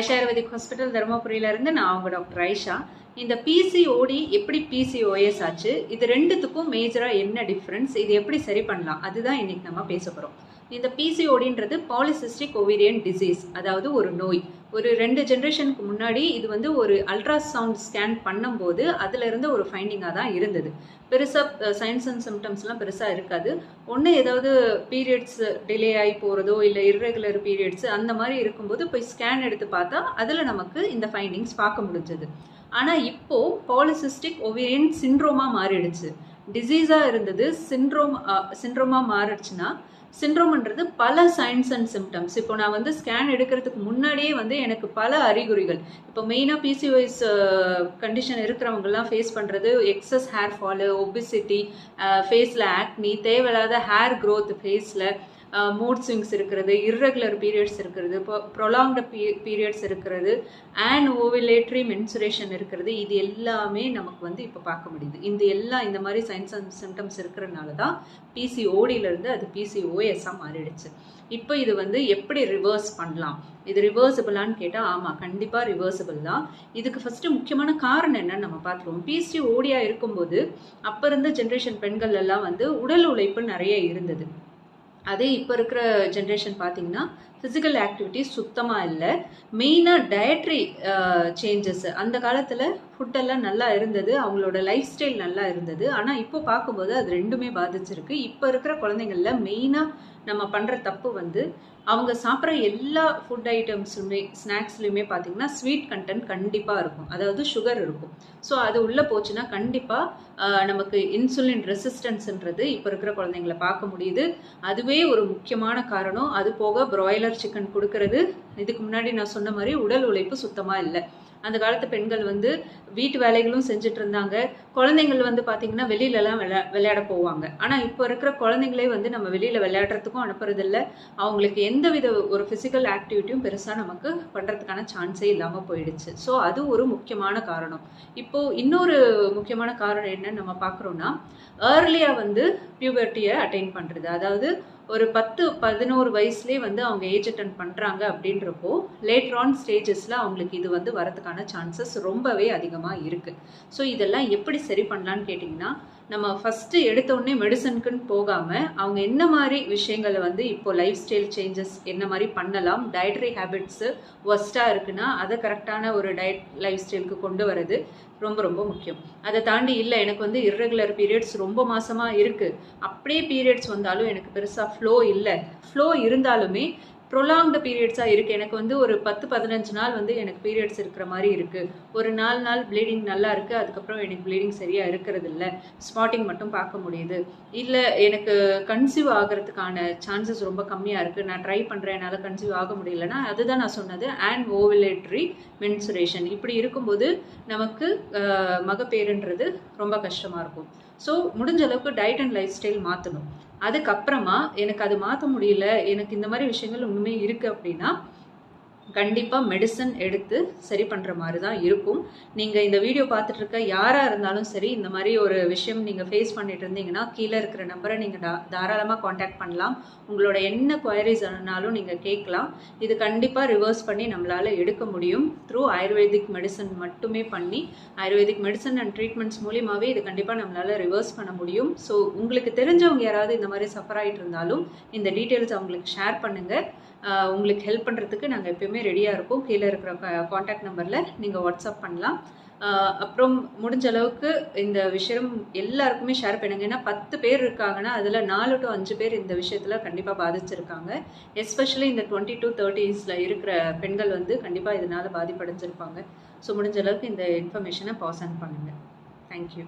Aisha ayurvedic hospital தருமபுரியில இருந்து நான் அவங்க டாக்டர் ஐஷா. இந்த பிசிஓடி எப்படி பிசிஓஎஸ் ஆச்சு? இது ரெண்டுத்துக்கும் மேஜரா என்ன டிஃபரன்ஸ் இது எப்படி சரி பண்ணலாம்? அதுதான் இன்னைக்கு நம்ம பேச போறோம். இந்த பிசிஓடின்றது பாலிசிஸ்டிக் ஓவேரியன் டிசீஸ் அதாவது ஒரு நோய். ஒரு ரெண்டு ஜென்ரேஷனுக்கு முன்னாடி இது வந்து ஒரு அல்ட்ராசவுண்ட் ஸ்கேன் பண்ணும்போது அதுலேருந்து ஒரு ஃபைண்டிங்காக தான் இருந்தது. பெருசாக சயின்ஸ் அண்ட் சிம்டம்ஸ்லாம் பெருசாக இருக்காது. ஒன்று ஏதாவது பீரியட்ஸ் டிலே ஆகி போகிறதோ இல்லை இர்ரெகுலர் பீரியட்ஸ் அந்த மாதிரி இருக்கும்போது போய் ஸ்கேன் எடுத்து பார்த்தா அதில் நமக்கு இந்த ஃபைண்டிங்ஸ் பார்க்க முடிஞ்சது. ஆனால் இப்போது பாலிசிஸ்டிக் ஒவேரியன் சிண்ட்ரோமா மாறிடுச்சு. டிசீஸாக இருந்தது சிண்ட்ரோம் சிண்ட்ரோமா மாறிடுச்சுன்னா சிண்ட்ரோம்ன்றது பல சைன்ஸ் அண்ட் சிம்டம்ஸ் இப்போ நான் வந்து ஸ்கேன் எடுக்கிறதுக்கு முன்னாடியே வந்து எனக்கு பல அறிகுறிகள். இப்போ மெயினாக பிசிஓஎஸ் கண்டிஷன் இருக்கிறவங்கலாம் ஃபேஸ் பண்ணுறது எக்ஸஸ் ஹேர் ஃபாலு ஒபிசிட்டி ஃபேஸில் ஆக்னி தேவையில்லாத ஹேர் க்ரோத் ஃபேஸில் மூட் ஸ்விங்ஸ் இருக்கிறது இர்ரெகுலர் பீரியட்ஸ் இருக்கிறது ப்ரொலாங்டு பீரியட்ஸ் இருக்கிறது அண்ட் ஓவிலேட்ரி மென்சுரேஷன் இருக்கிறது. இது எல்லாமே நமக்கு வந்து இப்போ பார்க்க முடியுது. இந்த எல்லா இந்த மாதிரி சைன்ஸ் அண்ட் சிம்டம்ஸ் இருக்கிறதுனால தான் பிசிஓடியிலேருந்து அது பிசிஓஎஸ்ஸாக மாறிடுச்சு. இப்போ இது வந்து எப்படி ரிவர்ஸ் பண்ணலாம்? இது ரிவர்சபிளான்னு கேட்டால் ஆமாம் கண்டிப்பாக ரிவர்சபிள் தான். இதுக்கு ஃபஸ்ட்டு முக்கியமான காரணம் என்னன்னு நம்ம பார்த்துருவோம். பிசிஓடியாக இருக்கும்போது அப்போ இருந்த ஜென்ரேஷன் பெண்கள் எல்லாம் வந்து உடல் உழைப்பு நிறைய இருந்தது. அதே இப்போ இருக்கிற ஜென்ரேஷன் பார்த்தீங்கன்னா ஃபிசிக்கல் ஆக்டிவிட்டிஸ் சுத்தமாக இல்லை. மெயினாக டயட்ரி சேஞ்சஸ் அந்த காலத்தில் ஃபுட்டெல்லாம் நல்லா இருந்தது. அவங்களோட லைஃப் ஸ்டைல் நல்லா இருந்தது. ஆனால் இப்போ பார்க்கும்போது அது ரெண்டுமே பாதிச்சிருக்கு. இப்போ இருக்கிற குழந்தைங்களில் மெயினாக நம்ம பண்ணுற தப்பு வந்து அவங்க சாப்பிட்ற எல்லா ஃபுட் ஐட்டம்ஸுமே ஸ்நாக்ஸ்லையுமே பார்த்தீங்கன்னா ஸ்வீட் கண்டென்ட் கண்டிப்பாக இருக்கும். அதாவது சுகர் இருக்கும். ஸோ அது உள்ளே போச்சுன்னா கண்டிப்பாக நமக்கு இன்சுலின் ரெசிஸ்டன்ஸ்ன்றது இப்போ இருக்கிற குழந்தைங்கள பார்க்க முடியுது. அதுவே ஒரு முக்கியமான காரணம். அது போக ப்ராய்லர் சிக்கன் கொடுக்கறது. இதுக்கு முன்னாடி நான் சொன்ன மாதிரி உடல் உழைப்பு சுத்தமாக இல்லை. அந்த காலத்து பெண்கள் வந்து வீட்டு வேலைகளும் செஞ்சுட்டு இருந்தாங்க குழந்தைங்கள் வந்து பார்த்தீங்கன்னா வெளியிலலாம் விளையா விளையாட போவாங்க. ஆனால் இப்போ இருக்கிற குழந்தைங்களே வந்து நம்ம வெளியில் விளையாடுறதுக்கும் அனுப்புறதில்ல. அவங்களுக்கு எந்த வித ஒரு ஃபிசிக்கல் ஆக்டிவிட்டியும் பெருசாக நமக்கு பண்ணுறதுக்கான சான்ஸே இல்லாமல் போயிடுச்சு. ஸோ அது ஒரு முக்கியமான காரணம். இப்போ இன்னொரு முக்கியமான காரணம் என்னன்னு நம்ம பார்க்குறோன்னா ஏர்லியாக வந்து பியூபர்ட்டியை அட்டைன் பண்ணுறது அதாவது ஒரு பத்து பதினோரு வயசுலேயே வந்து அவங்க ஏஜ் அட்டன் பண்ணுறாங்க அப்படின்றப்போ லேட்டர் ஆன் ஸ்டேஜஸில் அவங்களுக்கு இது வந்து வரதுக்கான சான்சஸ் ரொம்பவே அதிகமாக இருக்குது ஸோ இதெல்லாம் எப்படி சரி பண்ணலான்னு கேட்டிங்கன்னா நம்ம ஃபஸ்ட்டு எடுத்தோடனே மெடிசனுக்குன்னு போகாமல் அவங்க என்ன மாதிரி விஷயங்களை வந்து இப்போ லைஃப் ஸ்டைல் சேஞ்சஸ் என்ன மாதிரி பண்ணலாம் டயட்ரி ஹேபிட்ஸு ஒஸ்ட்டாக இருக்குன்னா அதை கரெக்டான ஒரு டயட் லைஃப் ஸ்டைலுக்கு கொண்டு வரது ரொம்ப ரொம்ப முக்கியம். அதை தாண்டி இல்லை எனக்கு வந்து இர்ரெகுலர் பீரியட்ஸ் ரொம்ப மாசமாக இருக்குது அப்படியே பீரியட்ஸ் வந்தாலும் எனக்கு பெருசாக ஃப்ளோ இல்லை. ஃப்ளோ இருந்தாலுமே ப்ரொலாங்டு பீரியட்ஸாக இருக்குது எனக்கு வந்து ஒரு பத்து பதினஞ்சு நாள் வந்து எனக்கு பீரியட்ஸ் இருக்கிற மாதிரி இருக்குது ஒரு நாலு நாள் ப்ளீடிங் நல்லா இருக்குது அதுக்கப்புறம் எனக்கு ப்ளீடிங் சரியாக இருக்கிறது இல்லை. ஸ்பாட்டிங் மட்டும் பார்க்க முடியுது. இல்லை எனக்கு கன்சீவ் ஆகிறதுக்கான சான்சஸ் ரொம்ப கம்மியாக இருக்குது நான் ட்ரை பண்ணுறேன் என்னால் கன்சீவ் ஆக முடியலன்னா அதுதான் நான் சொன்னது. அண்ட் ஓவிலேட்ரி மென்சுரேஷன் இப்படி இருக்கும்போது நமக்கு மகப்பேறுன்றது ரொம்ப கஷ்டமாக இருக்கும். ஸோ முடிஞ்ச அளவுக்கு டயட் அண்ட் லைஃப் ஸ்டைல் மாற்றணும் அதுக்கப்புறமா எனக்கு அது மாற்ற முடியல எனக்கு இந்த மாதிரி விஷயங்கள் ஒன்றுமே இருக்குது அப்படின்னா கண்டிப்பாக மெடிசன் எடுத்து சரி பண்ணுற மாதிரி தான் இருக்கும். நீங்கள் இந்த வீடியோ பார்த்துட்டு இருக்க யாராக இருந்தாலும் சரி இந்த மாதிரி ஒரு விஷயம் நீங்கள் ஃபேஸ் பண்ணிட்டு இருந்தீங்கன்னா கீழே இருக்கிற நம்பரை நீங்கள் தாராளமாக காண்டாக்ட் பண்ணலாம். உங்களோட என்ன குவரிஸ் ஆனாலும் நீங்கள் கேட்கலாம். இது கண்டிப்பாக ரிவர்ஸ் பண்ணி நம்மளால் எடுக்க முடியும். த்ரூ ஆயுர்வேதிக் மெடிசன் மட்டுமே பண்ணி ஆயுர்வேதிக் மெடிசன் அண்ட் ட்ரீட்மெண்ட்ஸ் மூலியமாகவே இது கண்டிப்பாக நம்மளால் ரிவர்ஸ் பண்ண முடியும். ஸோ உங்களுக்கு தெரிஞ்சவங்க யாராவது இந்த மாதிரி சஃபர் ஆகிட்டு இருந்தாலும் இந்த டீட்டெயில்ஸ் அவங்களுக்கு ஷேர் பண்ணுங்கள் உங்களுக்கு ஹெல்ப் பண்ணுறதுக்கு நாங்கள் எப்பயுமே ரெடியாக இருக்கோம். கீழே இருக்கிற காண்டாக்ட் நம்பரில் நீங்கள் வாட்ஸ்அப் பண்ணலாம். அப்புறம் முடிஞ்ச அளவுக்கு இந்த விஷயம் எல்லாருக்குமே ஷேர் பண்ணுங்க. ஏன்னா பத்து பேர் இருக்காங்கன்னா அதில் நாலு டு அஞ்சு பேர் இந்த விஷயத்தில் கண்டிப்பாக பாதிச்சிருக்காங்க. எஸ்பெஷலி இந்த டுவெண்ட்டி டூ தேர்ட்டிஸில் இருக்கிற பெண்கள் வந்து கண்டிப்பாக இதனால் பாதிப்படைஞ்சிருப்பாங்க. ஸோ முடிஞ்ச அளவுக்கு இந்த இன்ஃபர்மேஷனை பாஸ் ஆன் பண்ணுங்கள் தேங்க்யூ